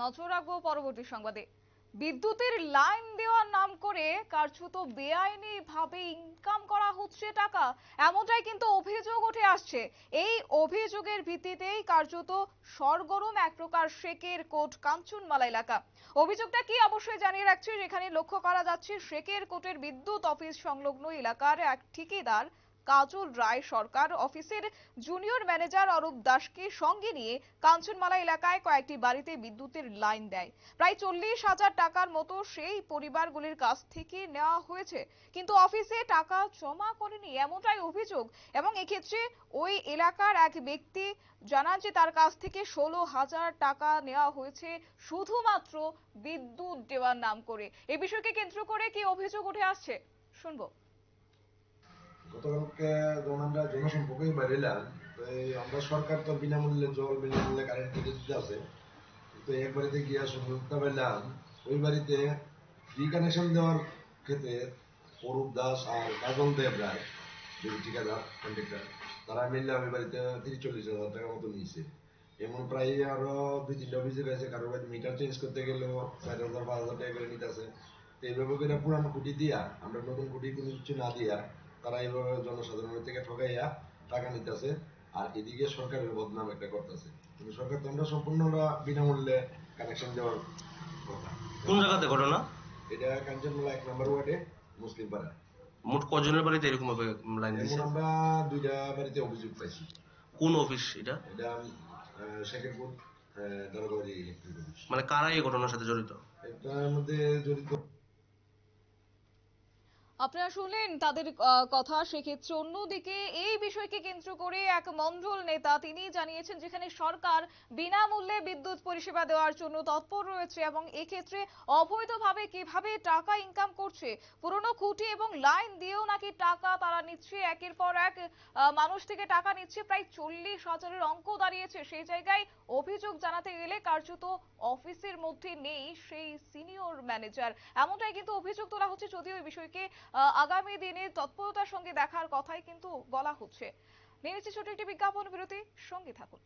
নজর রাখব পরবর্তী সংবাদে। বিদ্যুতের লাইন দেওয়ার নাম করে কার্যত বেআইনি ভাবে ইনকাম করা হচ্ছে টাকা। এমনটাই কিন্তু অভিযোগ উঠে আসছে। এই অভিযোগের ভিত্তিতেই কার্যত সরগরম এক প্রকার শেকের কোট কাঞ্চনমালা এলাকা। অভিযোগটা কি অবশ্যই জানিয়ে রাখছি, যেখানে লক্ষ্য করা যাচ্ছে শেকের কোটের বিদ্যুৎ অফিস সংলগ্ন এলাকার এক ঠিকাদার কাজল রায় সরকার অফিসের জুনিয়র ম্যানেজার অরূপ দাসকে সঙ্গে নিয়ে কাঞ্চনমালা এলাকায় কয়েকটি বাড়িতে বিদ্যুতের লাইন দেয়। প্রায় চল্লিশ হাজার টাকার মতো সেই পরিবারগুলির কাছ থেকে নেওয়া হয়েছে। কিন্তু অফিসে টাকা জমা করেনি এমনটাই অভিযোগ এবং এক্ষেত্রে ওই এলাকার এক ব্যক্তি জানান যে তার কাছ থেকে ষোলো হাজার টাকা নেওয়া হয়েছে শুধুমাত্র বিদ্যুৎ দেওয়ার নাম করে। এ বিষয়কে কেন্দ্র করে কি অভিযোগ উঠে আসছে? শুনব। গতকালকে যখন আমরা জনসম্পর্কে বেরিলাম তো আমরা সরকার তো বিনামূল্যে জল, বিনামূল্যে কারেন্ট কেটে দিতে আছে। তো এক বাড়িতে গিয়া শুনতে পেলাম ওই বাড়িতে ফ্রি কানেকশন দেওয়ার ক্ষেত্রে অরূপ দাস আর কাজল দেব রায় যে ঠিকাদার কন্ট্রাক্টর তারা মিললে ওই বাড়িতে তিরিশ চল্লিশ হাজার টাকার মতো নিয়েছে। এমন প্রায় আরও দুই, তিনটা অভিযোগ আছে কারোর বাড়ি মিটার চেঞ্জ করতে গেলেও চার হাজার, পাঁচ হাজার টাকা করে নিতে আছে। তো এইভাবে করে পুরানো খুঁটি দিয়া, আমরা নতুন খুঁটি কোনো কিছু না দিয়া তারা এইভাবে জনসাধারণের থেকে ঠকাইয়া টাকা নিতেছে আর এদিকে সরকারের বদনাম একটা করতেছে। কিন্তু সরকার তো আমরা সম্পূর্ণরা বিনামূল্যে কানেকশন দেওয়ার কথা। কোন জায়গাতে ঘটনা? এটা কাঞ্চনমালা এক নম্বর ওয়ার্ডে মুসলিম পাড়া মোট কজনের বাড়িতে এরকম ভাবে লাইন এমন আমরা দুইটা বাড়িতে অভিযোগ পাইছি। কোন অফিস এটা? এটা শেখেরপুর দারোগাবাড়ি অফিস। মানে কারা এই ঘটনার সাথে জড়িত? এটার মধ্যে জড়িত আপনারা শুনলেন তাদের কথা, সেক্ষেত্রে অন্যদিকে এই বিষয়কে কেন্দ্র করে এক মন্ডল নেতা, তিনি জানিয়েছেন যেখানে সরকার বিনামূল্যে বিদ্যুৎ পরিষেবা দেওয়ার জন্য তৎপর রয়েছে এবং এক্ষেত্রে অবৈধভাবে কীভাবে টাকা ইনকাম করছে, পুরনো খুঁটি এবং লাইন দিয়েও নাকি টাকা তারা নিচ্ছে, একের পর এক মানুষ থেকে টাকা নিচ্ছে, প্রায় চল্লিশ হাজারের অঙ্ক দাঁড়িয়েছে। সেই জায়গায় অভিযোগ জানাতে গেলে কার্যত অফিসের মধ্যে নেই সেই সিনিয়র ম্যানেজার এমনটাই কিন্তু অভিযোগ তোলা হচ্ছে, যদিও এই বিষয়কে আগামী দিনে তৎপরতার সঙ্গে দেখার কথাই কিন্তু বলা হচ্ছে। নিয়ে নিচ্ছি ছোট একটি বিজ্ঞাপন বিরতি, সঙ্গে থাকুন।